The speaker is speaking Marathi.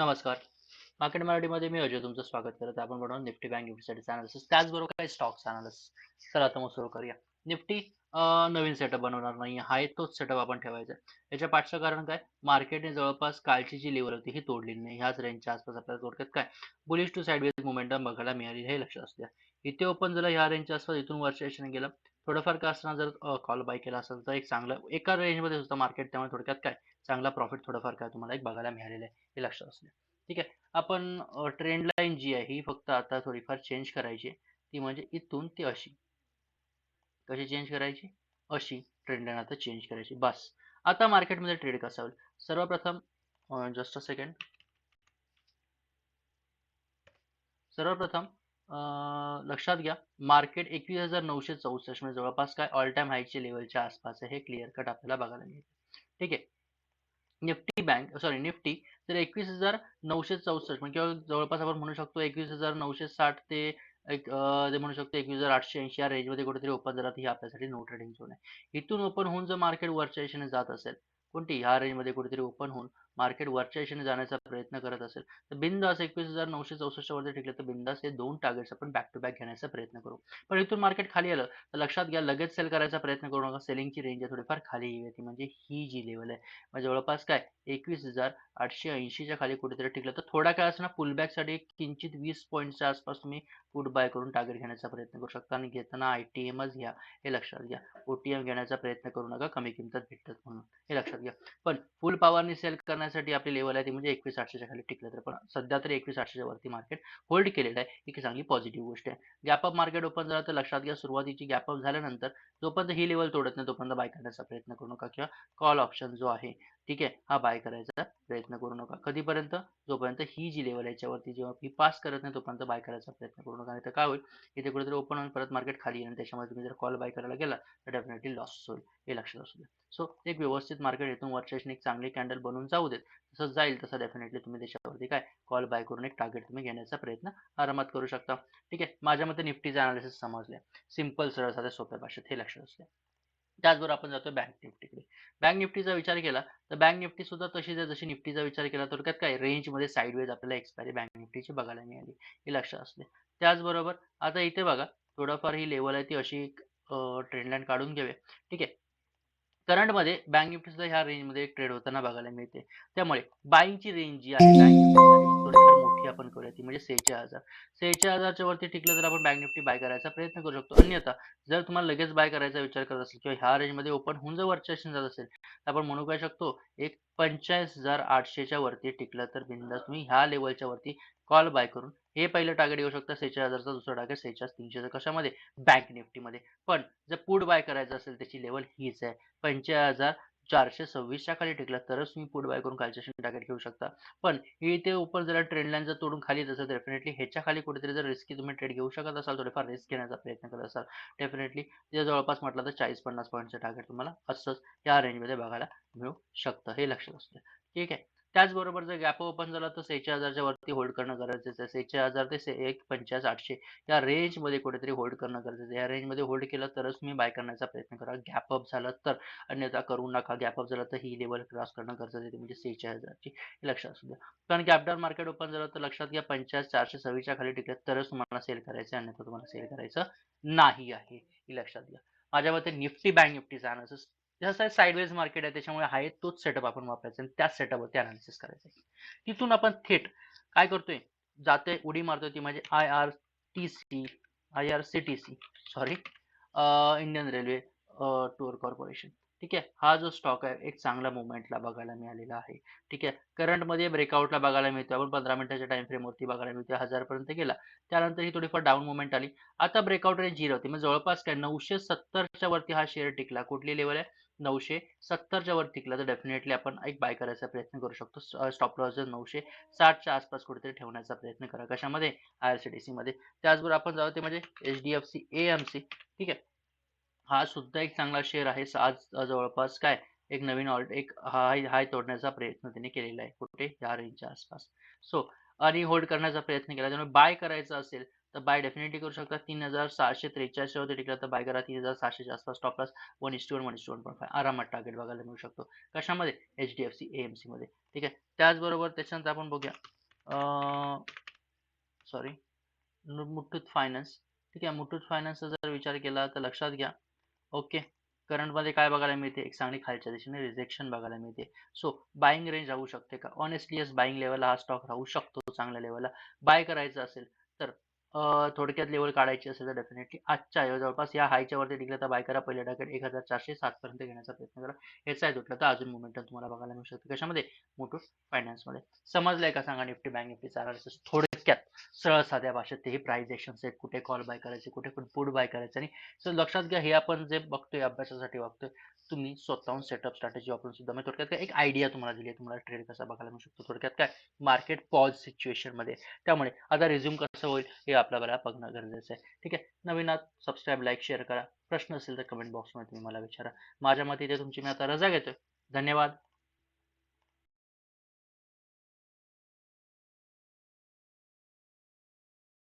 नमस्कार. मार्केट मराठीमध्ये मी अजय तुमचं स्वागत करत आहे. आपण बनवून निफ्टी बँक निफ्टीसाठी अनालिसिस त्याचबरोबर काही स्टॉक्स अनालिसिस. चला आता मग सुरू करूया. निफ्टी नवीन सेटअप बनवणार नाही आहे तोच सेटअप आपण ठेवायचा आहे. याच्या पाठचं कारण काय मार्केटने जवळपास कालची जी लेवल होती ही तोडलेली नाही. ह्याच रेंजच्या आसपास आपल्याला थोडक्यात काय bullish two side wedge momentum बघायला मिळाली हे लक्षात असते इथे ओपन झालं ह्या रेंजच्या आसपास इथून वरच्या गेलं. थोडंफार का असताना जर कॉल बाय केला असेल तर एक चांगलं एका रेंजमध्ये होतं मार्केट त्यामुळे थोडक्यात काय चांगला प्रॉफिट थोडंफार काय तुम्हाला एक बघायला मिळालेलं आहे हे लक्षात असू ठीक आहे. आपण ट्रेंड लाईन जी आहे ही फक्त आता थोडीफार चेंज करायची आहे. ती म्हणजे इथून ती अशी. कशी चेंज करायची? अशी ट्रेंड लाईन आता चेंज करायची. बस. आता मार्केटमध्ये ट्रेड कसा होईल? सर्वप्रथम जस्ट अ सेकंड. सर्वप्रथम लक्षात घ्या मार्केट 21,964 म्हणजे जवळपास काय ऑल टाइम हायच्या लेवलच्या आसपास. हे क्लिअर कट आपल्याला बघायला मिळते. ठीक आहे. निफ्टी बँक सॉरी निफ्टी तर 21,964 म्हणजे किंवा जवळपास आपण म्हणू शकतो 21,960 ते एक अ, ते म्हणू शकतो 21,880 या रेंजमध्ये कुठेतरी ओपन झाला ही आपल्यासाठी नो ट्रेडिंग झोन आहे. इथून ओपन होऊन जर मार्केट वरच्या दिशेने जात असेल कोणती ह्या रेंजमध्ये कुठेतरी ओपन होऊन मार्केट वरच्या दिशेने जाण्याचा प्रयत्न करत असेल तर बिंदास 21,964 वरती टिकलं तर बिंदास हे दोन टार्गेट्स आपण बॅक टू बॅक घेण्याचा प्रयत्न करू. पण इथून मार्केट खाली आलं तर लक्षात घ्या लगेच सेल करायचा प्रयत्न करू नका. सेलिंगची रेंज आहे थोडीफार खाली येऊया ती म्हणजे ही जी लेवल आहे म्हणजे जवळपास काय एकवीस हजार आठशे ऐंशीच्या खाली कुठेतरी टिकलं तर थोडा काळ असणार पुलबॅकसाठी किंचित वीस पॉईंटच्या आसपास तुम्ही पुट बाय करून टार्गेट घेण्याचा प्रयत्न करू शकता आणि घेताना आय टी एमच घ्या हे लक्षात घ्या. ओ टी एम घेण्याचा प्रयत्न करू नका कमी किमतीत भेटतात म्हणून हे लक्षात घ्या. पण फुल पॉवरने सेल करण्यासाठी आपली लेवल आहे ती म्हणजे एकवीस आठशेच्या खाली टिकलं तर पण सध्या तरी एकवीस आठशेच्या वरती मार्केट होल्ड केलेलं आहे. ही चांगली पॉझिटिव्ह गोष्ट आहे. गॅप अप मार्केट ओपन झालं तर लक्षात घ्या सुरुवातीची गॅप अप झाल्यानंतर जोपर्यंत ही लेवल तोडत नाही तोपर्यंत बाय करण्याचा प्रयत्न करू नका किंवा कॉल ऑप्शन जो आहे ठीक आहे हा बाय करायचा प्रयत्न करू नका. कधीपर्यंत जोपर्यंत ही जी लेवल आहे याच्यावरती जेव्हा ही पास करत नाही तोपर्यंत बाय करायचा प्रयत्न करू नका. नाहीतर काय होईल इथे कुठेतरी ओपन होऊन परत मार्केट खाली येईल आणि तुम्ही जर कॉल बाय करायला गेला तर डेफिनेटली लॉस होईल हे लक्षात असू द्या. सो एक व्यवस्थित मार्केट इथून वरच्या एक चांगली कॅन्डल बनवून जाऊ देत. जसं जाईल तसं डेफिनेटली तुम्ही त्याच्यावरती काय कॉल बाय करून एक टार्गेट तुम्ही घेण्याचा प्रयत्न आरामात करू शकता. ठीक आहे. माझ्या मते निफ्टीचं अनालिसिस समजलंय. सिंपल सरळ साध्या सोप्या भाषेत हे लक्षात असू द्या. त्याचबरोबर आपण जातो बँक निफ्टीकडे. बँक निफ्टीचा विचार केला तर बँक निफ्टी सुद्धा तशीच आहे जशी निफ्टीचा विचार केला थोडक्यात काय रेंजमध्ये साईडवेज आपल्याला एक्सपायरी बँक निफ्टीची बघायला मिळाली. हे लक्षात असते त्याचबरोबर आता इथे बघा थोडंफार ही लेवल आहे ती अशी एक लाईन काढून घेऊया. ठीक आहे. करंटमध्ये बँक निफ्टी सुद्धा ह्या रेंजमध्ये ट्रेड होताना बघायला मिळते. त्यामुळे बाईंगची रेंज जी आहे आपण करूया ती म्हणजे 46,000. 46,000 हजारच्या वरती टिकलं तर आपण बँक निफ्टी बाय करायचा प्रयत्न करू शकतो. अन्यथा जर तुम्हाला लगेच बाय करायचा विचार करत असेल किंवा ह्या रेंजमध्ये ओपन होऊन जर वरच्या जात असेल तर आपण म्हणू काय शकतो एक पंचाळीस हजार आठशेच्या वरती टिकलं तर बिंदास तुम्ही ह्या लेवलच्या वरती कॉल बाय करून हे पहिलं टार्गेट येऊ शकता 46,000 हजारचा दुसरा टार्गेट सेहेचाळीस तीनशेचा कशामध्ये बँक निफ्टीमध्ये. पण जर पुढ बाय करायचं असेल त्याची लेवल हीच आहे चारशे सव्वीसच्या खाली टिकला तरच तुम्ही पुढ बाय करून खालच्या टार्गेट घेऊ शकता. पण हे इथे ओपन जरा ट्रेंड लाईन जर तोडून खाली येत असेल डेफिनेटली ह्याच्या खाली कुठेतरी जर रिस्की तुम्ही ट्रेड घेऊ शकत असाल थोडेफार रिस्क घेण्याचा प्रयत्न करत असाल डेफिनेटली जे जवळपास म्हटलं तर 40-50 पॉईंटचं टार्गेट तुम्हाला असंच या रेंजमध्ये बघायला मिळू शकतं. हे लक्षात असतं ठीक आहे. त्याचबरोबर जर गॅप ओपन झाला तर 46,000 हजारच्या वरती होल्ड करणं गरजेचं आहे. 46,000 ते से एक 45,800 या रेंजमध्ये कुठेतरी होल्ड करणं गरजेचं आहे. या रेंजमध्ये होल्ड केलं तरच तुम्ही बाय करण्याचा प्रयत्न करा. गॅप अप झालं तर अन्यथा करू नका. गॅप अप झालं तर ही लेवल क्रॉस करणं गरजेचं आहे म्हणजे 46,000 ची लक्षात असू द्या. कारण गॅप डाऊन मार्केट ओपन झालं तर लक्षात घ्या 45,426 च्या खाली टिकलं तरच तुम्हाला सेल करायचं आहे अन्यथा तुम्हाला सेल करायचं नाही आहे. हे लक्षात घ्या. माझ्या मते निफ्टी बँक निफ्टीचा अनालिसिस जसं साईडवेज मार्केट आहे त्याच्यामुळे आहे तोच सेटअप आपण वापरायचा आणि त्याच सेटअपवरती अनालिसिस करायचं तिथून आपण थेट काय करतोय जाते उडी मारतोय ती म्हणजे IRTC IRCTC sorry Indian railway tour corporation. ठीक आहे. हा जो स्टॉक आहे एक चांगला मुवमेंटला बघायला मिळालेला आहे. ठीक आहे. करंटमध्ये ब्रेकआउटला बघायला मिळतो आपण 15 मिनिटाच्या टाइम फ्रेमवरती बघायला मिळतोय 1000 पर्यंत गेला. त्यानंतर ही थोडीफार डाऊन मुवमेंट आली. आता ब्रेकआउट रेट झिरो होती. म्हणजे जवळपास काय नऊशे सत्तरच्या वरती हा शेअर टिकला. कुठली लेवल आहे नऊशे सत्तरच्या वर टिकला तर डेफिनेटली आपण एक बाय करायचा प्रयत्न करू शकतो. स्टॉप लॉस जर नऊशे साठच्या आसपास कुठेतरी ठेवण्याचा प्रयत्न करा. कशामध्ये आय आर सी टी मध्ये. त्याचबरोबर आपण जाऊ ते म्हणजे H D F C AMC ठीक आहे. हा सुद्धा एक चांगला शेअर आहे. आज जवळपास काय एक नवीन ऑल एक हाय हाय तोडण्याचा प्रयत्न त्यांनी केलेला आहे. कुठे या रेंजच्या आसपास. सो आणि होल्ड करण्याचा प्रयत्न केला त्यामुळे बाय करायचा असेल तर बाय डेफिनेटली करू शकता. तीन हजार सहाशे त्रेचाळीस वरती टिकला तर बाय करा तीन हजार सहाशेच्या आसपास stop loss one is two one one is two one point five आरामात टार्गेट बघायला मिळू शकतो. कशामध्ये? H D F C AMC एममध्ये. ठीक आहे? त्याचबरोबर त्याच्यानंतर आपण बघूया. सॉरी मुठूत फायनान्स ठीक आहे? मुठूत फायनान्सचा जर विचार केला तर लक्षात घ्या. ओके करंटमध्ये काय बघायला मिळते? एक चांगली खालच्या दिशेने रिजेक्शन बघायला मिळते. सो बाईंग रेंज राहू शकते का? ऑनेस्टली यस बाईंग लेवलला हा स्टॉक राहू शकतो चांगल्या लेवलला बाय करायचं असेल तर थोडक्यात लेवल काढायची असेल तर डेफिनेटली आजच्या या जवळपास या हायच्या वरती टिकलं तर बाय करा. पहिले टार्गेट एक हजार चारशे सात पर्यंत घेण्याचा प्रयत्न करा. याचा आहे तुटलं तर अजून मुवमेंटम तुम्हाला बघायला मिळू शकते. कशामध्ये? मुठूट फायनान्समध्ये समजलंय का सांगा निफ्टी बँक निफ्टी थोडं थोडक्यात सरळ साध्या भाषेत तेही प्रायझेशन आहेत कुठे कॉल बाय करायचे कुठे पण पुट बाय करायचं. आणि सर लक्षात घ्या हे आपण जे बघतोय अभ्यासासाठी बघतोय तुम्ही स्वतःहून सेटअप स्ट्रॅटेजी वापरून सुद्धा मी थोडक्यात काय एक आयडिया तुम्हाला दिली आहे तुम्हाला ट्रेड कसा बघायला मिळू शकतो. थोडक्यात काय मार्केट पॉज सिच्युएशनमध्ये. त्यामुळे आता रिझ्यूम कसं होईल हे आपल्याला बघणं गरजेचं आहे. ठीक आहे? नवीन सबस्क्राईब लाईक शेअर करा. प्रश्न असेल तर कमेंट बॉक्समध्ये तुम्ही मला विचारा. माझ्या मते इथे तुमची मी आता रजा घेतोय. धन्यवाद.